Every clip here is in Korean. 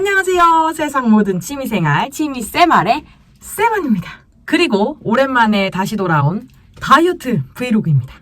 안녕하세요. 세상 모든 취미생활, 취미쌤알의 쌤언입니다. 그리고 오랜만에 다시 돌아온 다이어트 브이로그입니다.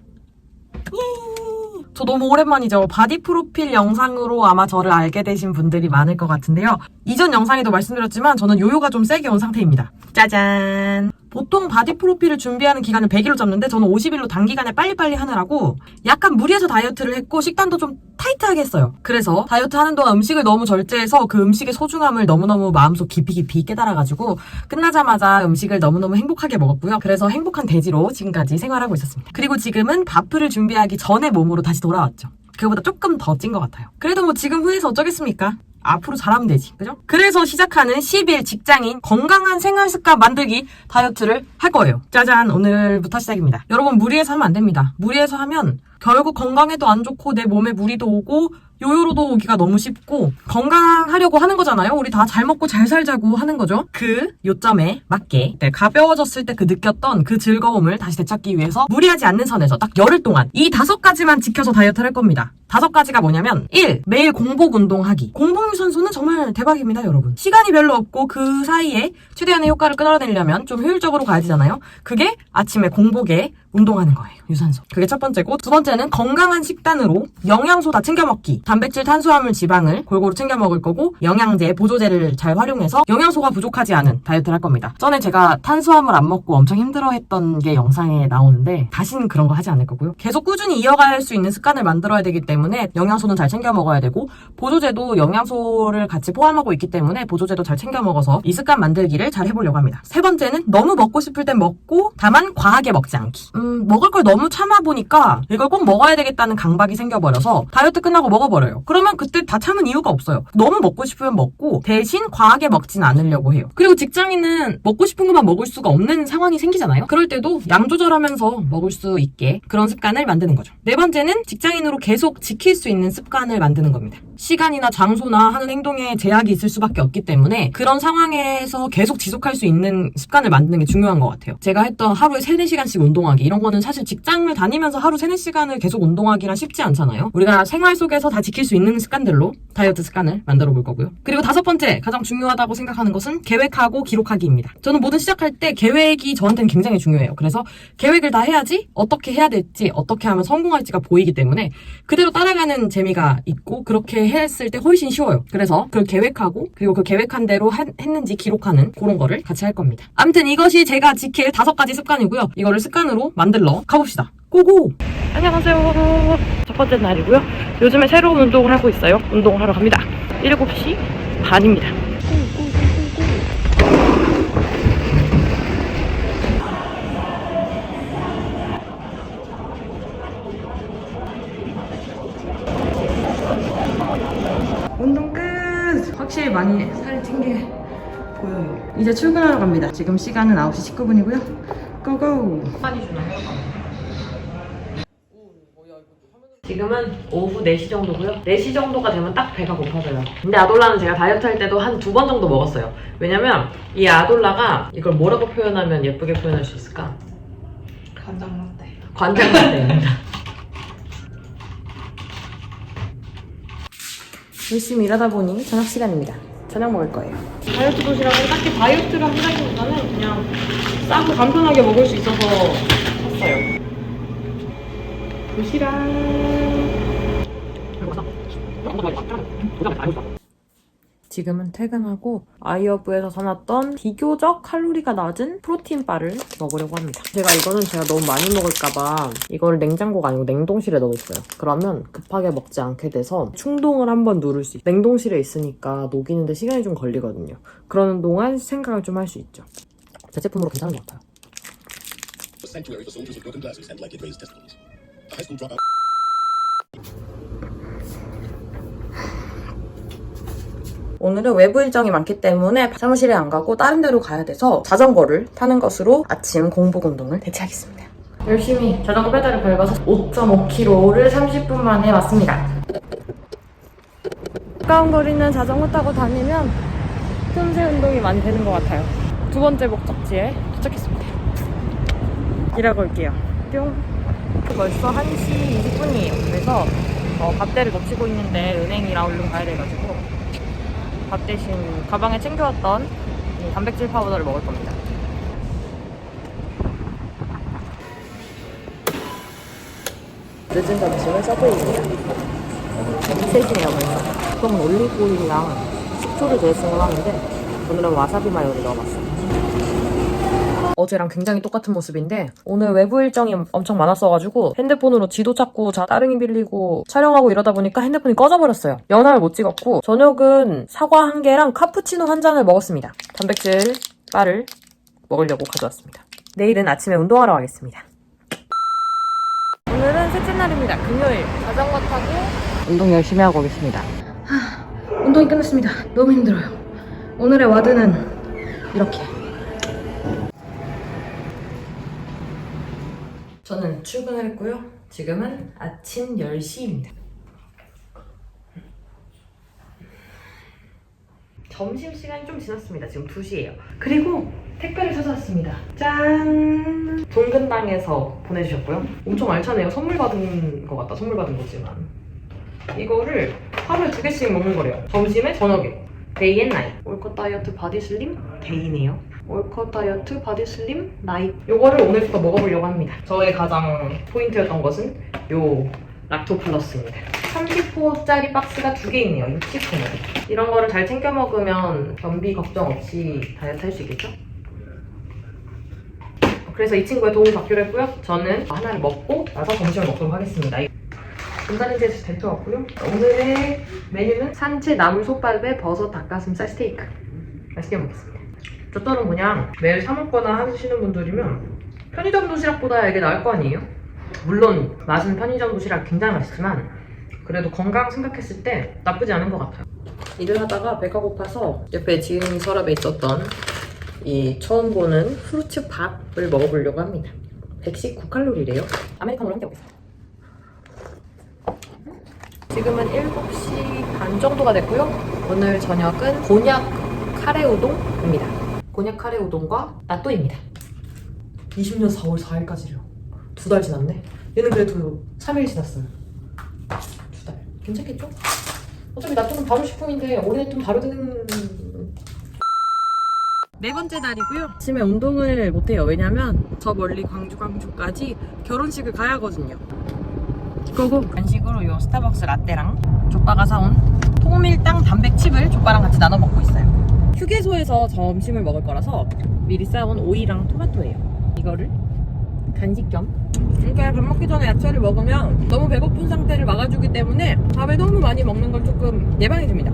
예! 저 너무 오랜만이죠. 바디 프로필 영상으로 아마 저를 알게 되신 분들이 많을 것 같은데요. 이전 영상에도 말씀드렸지만 저는 요요가 좀 세게 온 상태입니다. 짜잔! 보통 바디 프로필을 준비하는 기간을 100일로 잡는데 저는 50일로 단기간에 빨리빨리 하느라고 약간 무리해서 다이어트를 했고 식단도 좀 타이트하게 했어요. 그래서 다이어트 하는 동안 음식을 너무 절제해서 그 음식의 소중함을 너무너무 마음속 깊이 깊이 깨달아가지고 끝나자마자 음식을 너무너무 행복하게 먹었고요. 그래서 행복한 돼지로 지금까지 생활하고 있었습니다. 그리고 지금은 밥풀을 준비하기 전에 몸으로 다시 돌아왔죠. 그거보다 조금 더 찐 것 같아요. 그래도 뭐 지금 후에서 어쩌겠습니까? 앞으로 잘하면 되지. 그죠? 그래서 시작하는 10일 직장인 건강한 생활 습관 만들기 다이어트를 할 거예요. 짜잔! 오늘부터 시작입니다. 여러분, 무리해서 하면 안 됩니다. 무리해서 하면 결국 건강에도 안 좋고 내 몸에 무리도 오고 요요로도 오기가 너무 쉽고 건강하려고 하는 거잖아요. 우리 다 잘 먹고 잘 살자고 하는 거죠. 그 요점에 맞게 네, 가벼워졌을 때 그 느꼈던 그 즐거움을 다시 되찾기 위해서 무리하지 않는 선에서 딱 열흘 동안 이 다섯 가지만 지켜서 다이어트를 할 겁니다. 다섯 가지가 뭐냐면 1. 매일 공복 운동하기. 공복 유산소는 정말 대박입니다, 여러분. 시간이 별로 없고 그 사이에 최대한의 효과를 끌어내려면 좀 효율적으로 가야 되잖아요. 그게 아침에 공복에 운동하는 거예요. 유산소. 그게 첫 번째고 두 번째는 건강한 식단으로 영양소 다 챙겨 먹기. 단백질, 탄수화물, 지방을 골고루 챙겨 먹을 거고 영양제, 보조제를 잘 활용해서 영양소가 부족하지 않은 다이어트를 할 겁니다. 전에 제가 탄수화물 안 먹고 엄청 힘들어했던 게 영상에 나오는데 다시는 그런 거 하지 않을 거고요. 계속 꾸준히 이어갈 수 있는 습관을 만들어야 되기 때문에 영양소는 잘 챙겨 먹어야 되고 보조제도 영양소를 같이 포함하고 있기 때문에 보조제도 잘 챙겨 먹어서 이 습관 만들기를 잘 해보려고 합니다. 세 번째는 너무 먹고 싶을 땐 먹고 다만 과하게 먹지 않기. 음, 먹을 걸 너무 참아 보니까 이걸 꼭 먹어야 되겠다는 강박이 생겨버려서 다이어트 끝나고 먹어버려요. 그러면 그때 다 참은 이유가 없어요. 너무 먹고 싶으면 먹고 대신 과하게 먹진 않으려고 해요. 그리고 직장인은 먹고 싶은 것만 먹을 수가 없는 상황이 생기잖아요. 그럴 때도 양 조절하면서 먹을 수 있게 그런 습관을 만드는 거죠. 네 번째는 직장인으로 계속 지킬 수 있는 습관을 만드는 겁니다. 시간이나 장소나 하는 행동에 제약이 있을 수밖에 없기 때문에 그런 상황에서 계속 지속할 수 있는 습관을 만드는 게 중요한 것 같아요. 제가 했던 하루에 3, 4시간씩 운동하기 이런 거는 사실 직장을 다니면서 하루 3, 4시간을 계속 운동하기란 쉽지 않잖아요. 우리가 생활 속에서 다 지킬 수 있는 습관들로 다이어트 습관을 만들어 볼 거고요. 그리고 다섯 번째 가장 중요하다고 생각하는 것은 계획하고 기록하기입니다. 저는 뭐든 시작할 때 계획이 저한테는 굉장히 중요해요. 그래서 계획을 다 해야지 어떻게 해야 될지 어떻게 하면 성공할지가 보이기 때문에 그대로 따라가는 재미가 있고 그렇게 했을 때 훨씬 쉬워요. 그래서 그걸 계획하고 그리고 그 계획한 대로 한- 했는지 기록하는 그런 거를 같이 할 겁니다. 아무튼 이것이 제가 지킬 다섯 가지 습관이고요. 이거를 습관으로 만들러 가봅시다. 고고! 안녕하세요. 첫 번째 날이고요. 요즘에 새로운 운동을 하고 있어요. 운동을 하러 갑니다. 7시 반입니다. 확실히 많이 살이 찐 게 보여요. 이제 출근하러 갑니다. 지금 시간은 9시 19분이고요. 고고! 지금은 오후 4시 정도고요. 4시 정도가 되면 딱 배가 고파져요. 근데 아돌라는 제가 다이어트 할 때도 한 두 번 정도 먹었어요. 왜냐면 이 아돌라가 이걸 뭐라고 표현하면 예쁘게 표현할 수 있을까? 간장 라떼. 관장 라떼입니다. 열심히 일하다 보니 저녁 시간입니다. 저녁 먹을 거예요. 다이어트 도시락은 딱히 다이어트를 한다기보다는 그냥 싸고 간편하게 먹을 수 있어서 샀어요. 도시락. 지금은 퇴근하고 아이어브에서 사놨던 비교적 칼로리가 낮은 프로틴 바를 먹으려고 합니다. 제가 이거는 제가 너무 많이 먹을까봐 이걸 냉장고가 아니고 냉동실에 넣었어요. 그러면 급하게 먹지 않게 돼서 충동을 한번 누를 수 있어요. 냉동실에 있으니까 녹이는데 시간이 좀 걸리거든요. 그러는 동안 생각을 좀 할 수 있죠. 제 제품으로 괜찮은 것 같아요. 오늘은 외부 일정이 많기 때문에 사무실에 안 가고 다른 데로 가야 돼서 자전거를 타는 것으로 아침 공복 운동을 대체하겠습니다. 열심히 자전거 페달을 밟아서 5.5km를 30분 만에 왔습니다. 가까운 거리는 자전거 타고 다니면 틈새 운동이 많이 되는 것 같아요. 두 번째 목적지에 도착했습니다. 일하고 올게요. 뿅. 벌써 1시 20분이에요. 그래서 어, 밥대를 놓치고 있는데 은행이라 얼른 가야 돼가지고 밥 대신 가방에 챙겨왔던 이 단백질 파우더를 먹을 겁니다. 늦은 점심은 서브웨이입니다. 셋이네요, 벌써. 보통은 올리브오일이랑 식초를 드레싱을 하는데 오늘은 와사비 마요를 넣어봤어요. 어제랑 굉장히 똑같은 모습인데 오늘 외부 일정이 엄청 많았어가지고 핸드폰으로 지도 찾고 자 따릉이 빌리고 촬영하고 이러다 보니까 핸드폰이 꺼져버렸어요. 연화를 못 찍었고 저녁은 사과 한 개랑 카푸치노 한 잔을 먹었습니다. 단백질 바를 먹으려고 가져왔습니다. 내일은 아침에 운동하러 가겠습니다. 오늘은 셋째 날입니다. 금요일 자전거 타고 운동 열심히 하고 오겠습니다. 운동이 끝났습니다. 너무 힘들어요. 오늘의 와드는 이렇게 출근을 했고요. 지금은 아침 10시입니다. 점심 시간이 좀 지났습니다. 지금 2시예요. 그리고 택배를 찾아왔습니다. 짠! 동근당에서 보내주셨고요. 엄청 알차네요. 선물 받은 것 같다. 선물 받은 거지만. 이거를 하루에 두 개씩 먹는 거래요. 점심에, 저녁에. 데이 앤 나잇. 올컷 다이어트 바디 슬림 데이네요. 올컷 다이어트 바디 슬림 나잇. 요거를 오늘부터 먹어보려고 합니다. 저의 가장 포인트였던 것은 요 락토 플러스입니다. 30호짜리 박스가 두 개 있네요. 60호짜리. 이런 거를 잘 챙겨 먹으면 변비 걱정 없이 다이어트 할 수 있겠죠? 그래서 이 친구의 도움을 받기로 했고요. 저는 하나를 먹고 나서 점심을 먹도록 하겠습니다. 분단인지에서 데려왔고요. 오늘의 메뉴는 산채 나물 솥밥에 버섯 닭가슴살 스테이크. 맛있게 먹겠습니다. 저 딸은 그냥 매일 사 먹거나 하시는 분들이면 편의점 도시락보다 이게 나을 거 아니에요? 물론 맛은 편의점 도시락 굉장히 맛있지만 그래도 건강 생각했을 때 나쁘지 않은 것 같아요. 일을 하다가 배가 고파서 옆에 지은이 서랍에 있었던 이 처음 보는 후르츠 밥을 먹어보려고 합니다. 119칼로리래요. 아메리카노를 함께 먹겠습니다. 지금은 7시 반 정도가 됐고요. 오늘 저녁은 곤약 카레 우동입니다. 곤약 카레 우동과 나또입니다. 20년 4월 4일까지래요. 두 달 지났네. 얘는 그래도 3일 지났어요. 두 달. 괜찮겠죠? 어차피 나또는 바로 식품인데 올해는 좀 다르든 네 번째 날이고요. 아침에 운동을 못해요. 왜냐면 저 멀리 광주 광주까지 결혼식을 가야 하거든요. 고고. 간식으로 요 스타벅스 라떼랑 족바가 사온 통밀당 단백칩을 족바랑 같이 나눠 먹고 있어요. 휴게소에서 점심을 먹을 거라서 미리 싸온 오이랑 토마토예요. 이거를 간식 겸 그러니까 밥 먹기 전에 야채를 먹으면 너무 배고픈 상태를 막아주기 때문에 밥을 너무 많이 먹는 걸 조금 예방해 줍니다.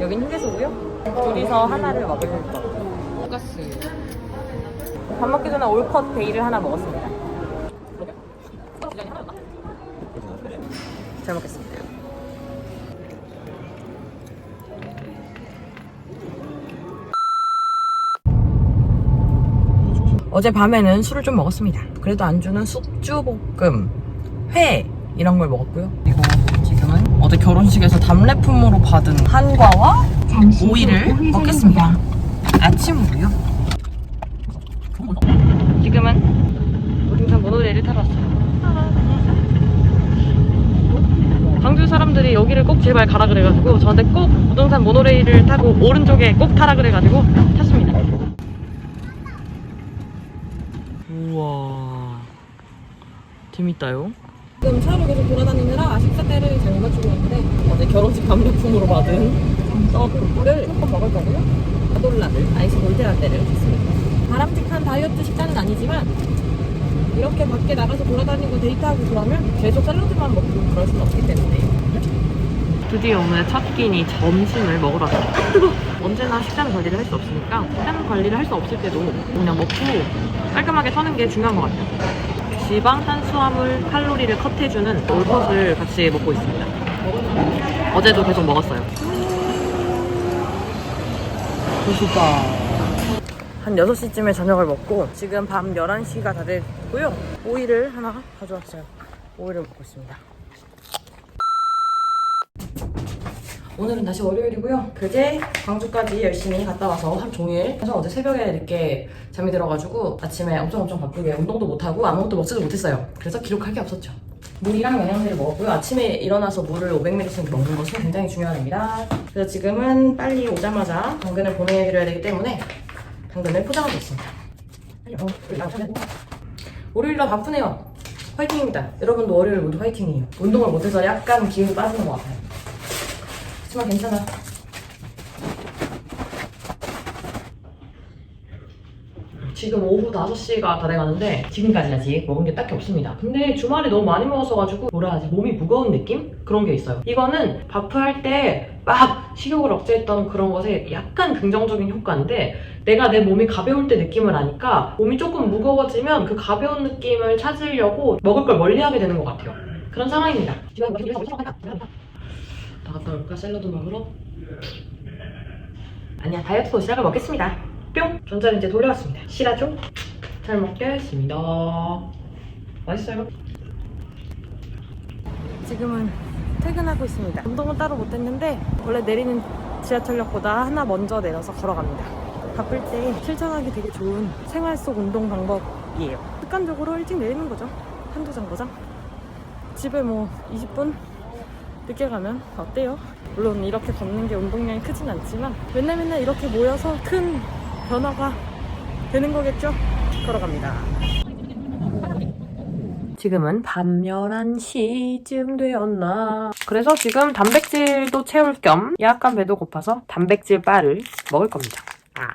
여긴 휴게소고요. 둘이서 하나를 먹을 거. 돈가스. 밥 먹기 전에 올컷 데이를 하나 먹었습니다. 잘 먹겠습니다. 어제 밤에는 술을 좀 먹었습니다. 그래도 안주는 숙주볶음, 회 이런 걸 먹었고요. 그리고 지금은 어제 결혼식에서 답례품으로 받은 한과와 오이를 먹겠습니다. 아침으로요. 지금은 우등산 모노레일을 타러 왔어요. 광주 사람들이 여기를 꼭 제발 가라 그래가지고 저한테 꼭 우등산 모노레일을 타고 오른쪽에 꼭 타라 그래가지고 탔습니다. 우와 재밌다요. 지금 차로 계속 돌아다니느라 식사 때를 잘 못 맞추고 있는데 어제 결혼식 감력품으로 받은 떡을 조금 먹을 거고요. 아돌라를 아이스 몰테라떼를 샀습니다. 바람직한 다이어트 식단은 아니지만 이렇게 밖에 나가서 돌아다니고 데이트하고 그러면 계속 샐러드만 먹고 그럴 수는 없기 때문에 드디어 오늘 첫 끼니 점심을 먹으러 왔어요. 언제나 식단 관리를 할 수 없으니까 식단 관리를 할 수 없을 때도 그냥 먹고 깔끔하게 서는 게 중요한 것 같아요. 지방, 탄수화물, 칼로리를 컷해주는 올컷을 같이 먹고 있습니다. 어제도 계속 먹었어요. 맛있다. 한 6시쯤에 저녁을 먹고 지금 밤 11시가 다 됐고요. 오이를 하나 가져왔어요. 오이를 먹고 있습니다. 오늘은 다시 월요일이고요. 그제 광주까지 열심히 갔다 와서 하루 종일 그래서 어제 새벽에 늦게 잠이 들어가지고 아침에 엄청 엄청 바쁘게 운동도 못하고 아무것도 먹지도 못했어요. 그래서 기록할 게 없었죠. 물이랑 영양제를 먹었고요. 아침에 일어나서 물을 500ml 먹는 것은 굉장히 중요한 일입니다. 그래서 지금은 빨리 오자마자 당근을 보내드려야 되기 때문에 당근을 포장하고 있습니다. 월요일날 바쁘네요. 화이팅입니다. 여러분도 월요일 모두 화이팅이에요. 운동을 못해서 약간 기운이 빠지는 것 같아요. 하지만 괜찮아. 지금 오후 5시가 다 돼가는데 지금까지 아직 먹은 게 딱히 없습니다. 근데 주말에 너무 많이 먹어서가지고 뭐라 하지 몸이 무거운 느낌? 그런 게 있어요. 이거는 바프할 때 막 식욕을 억제했던 그런 것에 약간 긍정적인 효과인데 내가 내 몸이 가벼울 때 느낌을 아니까 몸이 조금 무거워지면 그 가벼운 느낌을 찾으려고 먹을 걸 멀리하게 되는 것 같아요. 그런 상황입니다. 나갔다 올까 샐러드 먹으러? 아니야 다이어트 도시락을 먹겠습니다. 뿅! 전자레인지에 돌려왔습니다. 실하죠? 잘 먹겠습니다. 맛있어요. 지금은 퇴근하고 있습니다. 운동은 따로 못했는데 원래 내리는 지하철역보다 하나 먼저 내려서 걸어갑니다. 바쁠 때 실천하기 되게 좋은 생활 속 운동 방법이에요. 습관적으로 일찍 내리는 거죠. 한두 정거장. 집에 뭐 20분 늦게 가면 어때요? 물론 이렇게 걷는 게 운동량이 크진 않지만 맨날 맨날 이렇게 모여서 큰 변화가 되는 거겠죠? 걸어갑니다. 지금은 밤 11시쯤 되었나. 그래서 지금 단백질도 채울 겸 약간 배도 고파서 단백질 바를 먹을 겁니다. 아.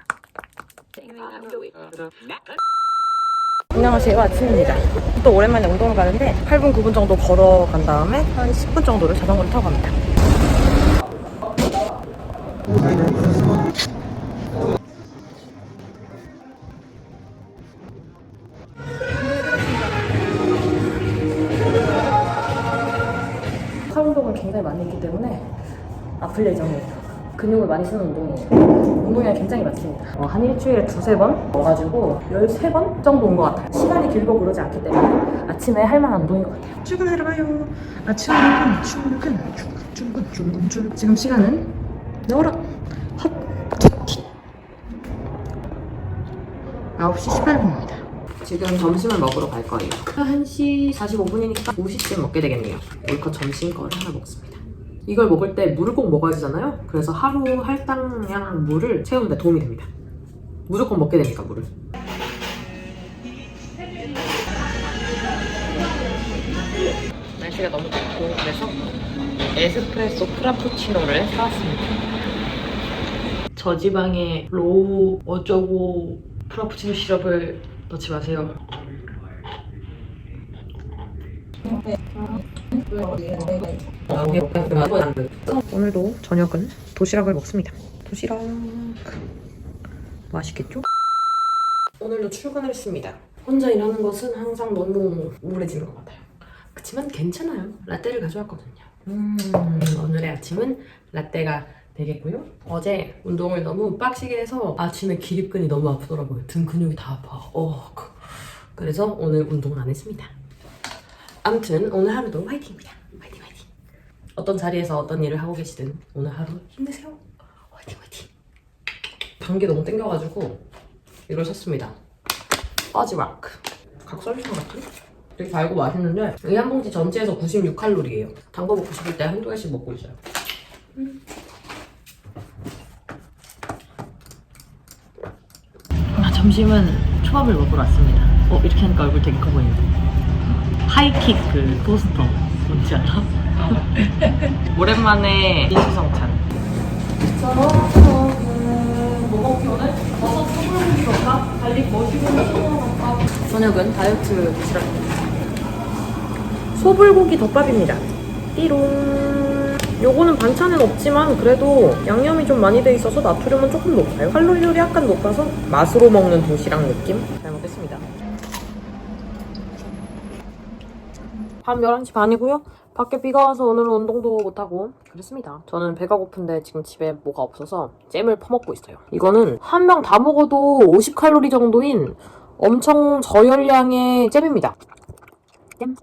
안녕하세요. 아침입니다. 또 오랜만에 운동을 가는데 8분, 9분 정도 걸어간 다음에 한 10분 정도를 자전거를 타고 갑니다. 팔 운동을 굉장히 많이 했기 때문에 아플 예정이에요. 근육을 많이 쓰는 운동이에요. 운동량이 굉장히 많습니다. 어, 한 일주일에 두세 번 와가지고 13번 정도 온 것 같아요. 시간이 길고 그러지 않기 때문에 아침에 할 만한 운동인 것 같아요. 출근하러 가요. 아침 출근, 출근, 출근, 출근, 출근. 지금 시간은 헛. 9시 18분입니다. 지금 점심을 먹으러 갈 거예요. 1시 45분이니까 5시쯤 먹게 되겠네요. 물컷 점심 거를 하나 먹습니다. 이걸 먹을 때 물을 꼭 먹어야 되잖아요. 그래서 하루 할당량 물을 채우는 데 도움이 됩니다. 무조건 먹게 되니까 물을. 날씨가 너무 덥고 그래서 에스프레소 프라푸치노를 사왔습니다. 저지방에 로우 어쩌고 프라푸치노 시럽을 넣지 마세요. 오늘도 저녁은 도시락을 먹습니다. 도시락 맛있겠죠? 오늘도 출근을 했습니다. 혼자 일하는 것은 항상 너무 우울해지는 것 같아요. 그치만 괜찮아요. 라떼를 가져왔거든요. 음, 오늘의 아침은 라떼가 되겠고요. 어제 운동을 너무 빡시게 해서 아침에 기립근이 너무 아프더라고요. 등 근육이 다 아파. 어, 그- 그래서 오늘 운동은 안 했습니다. 아무튼 오늘 하루도 화이팅입니다. 화이팅 화이팅. 어떤 자리에서 어떤 일을 하고 계시든 오늘 하루 힘내세요. 화이팅 화이팅. 감기 너무 땡겨가지고 이걸 샀습니다. 바지락. 각설탕 같은? 되게 달고 맛있는데 이 한 봉지 전체에서 96칼로리예요. 단 거 먹고 싶을 때 한두 개씩 먹고 있어요. 아, 점심은 초밥을 먹으러 왔습니다. 어 이렇게 하니까 얼굴 되게 커 보인다. 하이킥 그 포스터 뭔지 알아? 오랜만에 인수성찬. 뭐 먹기 오늘? 버섯 소불고기 먹까? 갈릭 머시룸 먹까? 저녁은 다이어트 도시락입니다. 소불고기 덮밥입니다. 띠롱. 요거는 반찬은 없지만 그래도 양념이 좀 많이 돼 있어서 나트륨은 조금 높아요. 칼로리율이 약간 높아서 맛으로 먹는 도시락 느낌? 잘 먹겠습니다. 밤 11시 반이고요. 밖에 비가 와서 오늘은 운동도 못하고 그랬습니다. 저는 배가 고픈데 지금 집에 뭐가 없어서 잼을 퍼먹고 있어요. 이거는 한명다 먹어도 50칼로리 정도인 엄청 저열량의 잼입니다. 잼.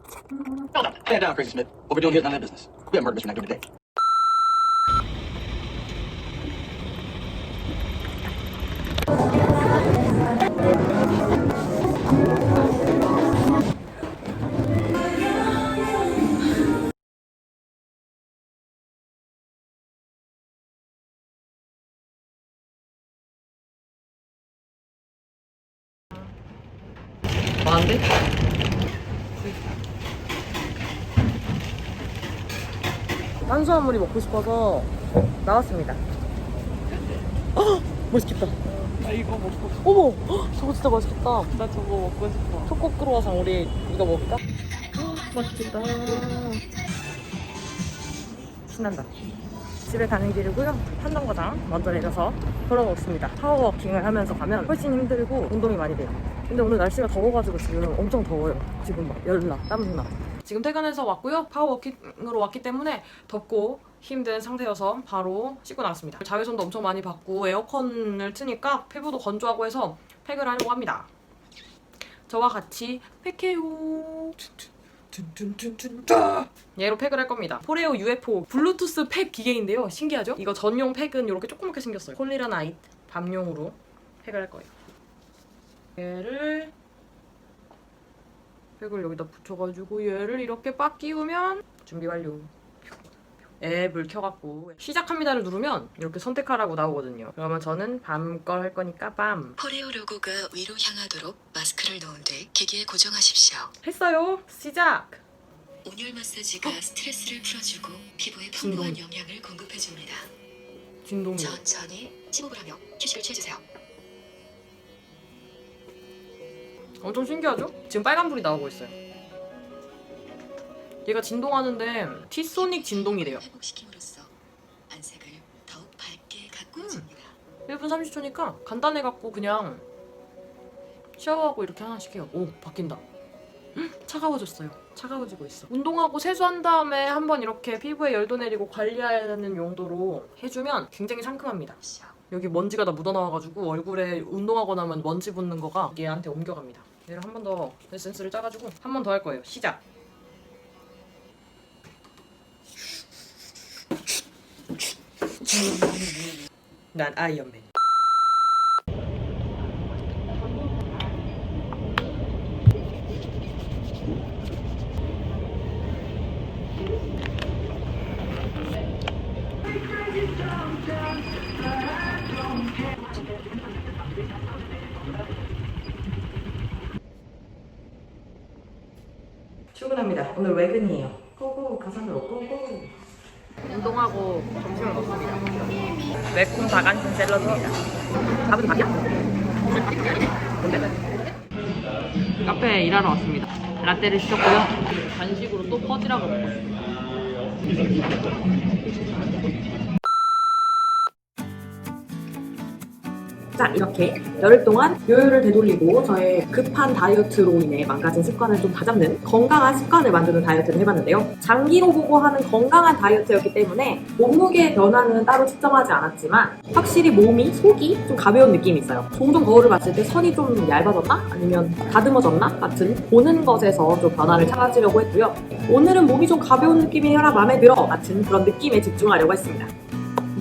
탄수화물이 먹고 싶어서 나왔습니다. 어, 맛있겠다. 나 이거 먹고 싶어. 어머, 헉, 저거 진짜 맛있겠다. 나 저거 먹고 싶어. 초코 크로와상 우리 이거 먹을까? 맛있겠다. 신난다. 집에 가는 길이고요. 한정거장 먼저 내려서 걸어먹습니다. 파워워킹을 하면서 가면 훨씬 힘들고 운동이 많이 돼요. 근데 오늘 날씨가 더워가지고 지금 엄청 더워요. 지금 막 열나, 땀나. 지금 퇴근해서 왔고요. 파워워킹으로 왔기 때문에 덥고 힘든 상태여서 바로 씻고 나왔습니다. 자외선도 엄청 많이 받고 에어컨을 트니까 피부도 건조하고 해서 팩을 하려고 합니다. 저와 같이 팩해요. 얘로 팩을 할 겁니다. 포레오 UFO 블루투스 팩 기계인데요. 신기하죠? 이거 전용 팩은 이렇게 조그맣게 생겼어요. 콜리라나잇 밤용으로 팩을 할 거예요. 얘를 팩을 여기다 붙여가지고 얘를 이렇게 빡 끼우면 준비 완료. 앱을 켜갖고 시작합니다를 누르면 이렇게 선택하라고 나오거든요. 그러면 저는 밤 걸 할 거니까 밤 포레오 로고가 위로 향하도록 마스크를 놓은 뒤 기기에 고정하십시오. 했어요. 시작. 온열 마사지가 스트레스를 풀어주고 피부에 풍부한 영양을 공급해줍니다. 진동이. 천천히 심호흡을 하며 휴식을 취해주세요. 엄청 신기하죠? 지금 빨간불이 나오고 있어요. 얘가 진동하는데 티소닉 진동이래요. 회복시킴으로써 안색을 더욱 밝게 음. 가꿔줍니다. 1분 30초니까 간단해갖고 그냥 샤워하고 이렇게 하나씩 해요. 오 바뀐다. 헉, 차가워졌어요. 차가워지고 있어. 운동하고 세수한 다음에 한번 이렇게 피부에 열도 내리고 관리하는 용도로 해주면 굉장히 상큼합니다. 여기 먼지가 다 묻어나와가지고 얼굴에 운동하고 나면 먼지 붙는 거가 얘한테 옮겨갑니다. 얘를 한 번 더 에센스를 짜가지고 한 번 더 할 거예요. 시작. 난 아이언맨. 외근이에요. 고고 가산으로 고고. 운동하고 점심을 먹습니다. 매콤 다간신 샐러드입니다. 밥은 밥이야? 뭔데? 카페에 일하러 왔습니다. 라떼를 시켰고요. 간식으로 또 퍼지락을 먹었습니다. 자 이렇게 열흘 동안 요요를 되돌리고 저의 급한 다이어트로 인해 망가진 습관을 좀 다잡는 건강한 습관을 만드는 다이어트를 해봤는데요. 장기로 보고 하는 건강한 다이어트였기 때문에 몸무게 변화는 따로 측정하지 않았지만 확실히 몸이 속이 좀 가벼운 느낌이 있어요. 종종 거울을 봤을 때 선이 좀 얇아졌나? 아니면 다듬어졌나? 같은 보는 것에서 좀 변화를 찾으려고 했고요. 오늘은 몸이 좀 가벼운 느낌이라 마음에 들어 같은 그런 느낌에 집중하려고 했습니다.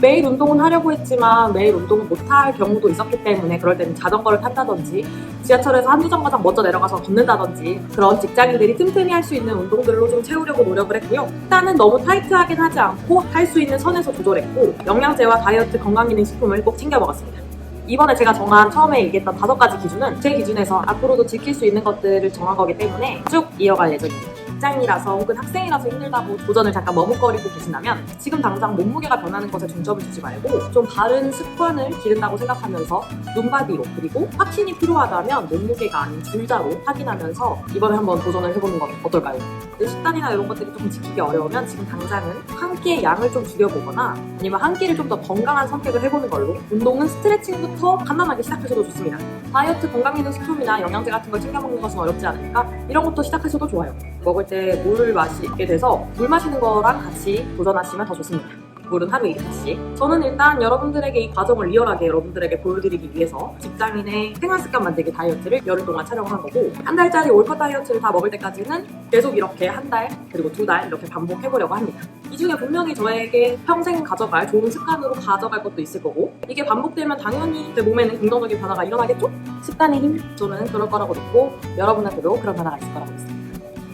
매일 운동은 하려고 했지만 매일 운동을 못할 경우도 있었기 때문에 그럴 때는 자전거를 탄다든지 지하철에서 한두 정거장 먼저 내려가서 걷는다든지 그런 직장인들이 틈틈이 할 수 있는 운동들로 좀 채우려고 노력을 했고요. 일단은 너무 타이트하긴 하지 않고 할 수 있는 선에서 조절했고 영양제와 다이어트 건강기능식품을 꼭 챙겨 먹었습니다. 이번에 제가 정한 처음에 얘기했던 다섯 가지 기준은 제 기준에서 앞으로도 지킬 수 있는 것들을 정한 거기 때문에 쭉 이어갈 예정입니다. 직장이라서 혹은 학생이라서 힘들다고 도전을 잠깐 머뭇거리고 계신다면 지금 당장 몸무게가 변하는 것에 중점을 두지 말고 좀 바른 습관을 기른다고 생각하면서 눈바디로 그리고 확신이 필요하다면 몸무게가 아닌 줄자로 확인하면서 이번에 한번 도전을 해보는 건 어떨까요? 내 식단이나 이런 것들이 조금 지키기 어려우면 지금 당장은 한 끼의 양을 좀 줄여보거나 아니면 한 끼를 좀 더 건강한 선택을 해보는 걸로 운동은 스트레칭부터 간단하게 시작하셔도 좋습니다. 다이어트 건강기능식품이나 영양제 같은 걸 챙겨 먹는 것은 어렵지 않으니까 이런 것도 시작하셔도 좋아요. 먹을 때 물을 마시게 돼서 물 마시는 거랑 같이 도전하시면 더 좋습니다. 물은 하루 1리터씩. 저는 일단 여러분들에게 이 과정을 리얼하게 여러분들에게 보여드리기 위해서 직장인의 생활 습관 만들기 다이어트를 열흘 동안 촬영을 한 거고 한 달짜리 올컷 다이어트를 다 먹을 때까지는 계속 이렇게 한 달 그리고 두 달 이렇게 반복해보려고 합니다. 이 중에 분명히 저에게 평생 가져갈 좋은 습관으로 가져갈 것도 있을 거고 이게 반복되면 당연히 제 몸에는 긍정적인 변화가 일어나겠죠? 습관의 힘 저는 그럴 거라고 믿고 여러분한테도 그런 변화가 있을 거라고 믿습니다.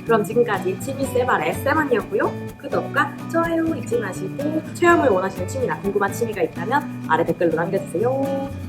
그럼 지금까지 취미 세발의 세만이었고요. 구독과 좋아요 잊지 마시고 체험을 원하시는 취미나 궁금한 취미가 있다면 아래 댓글로 남겨주세요. 뿅!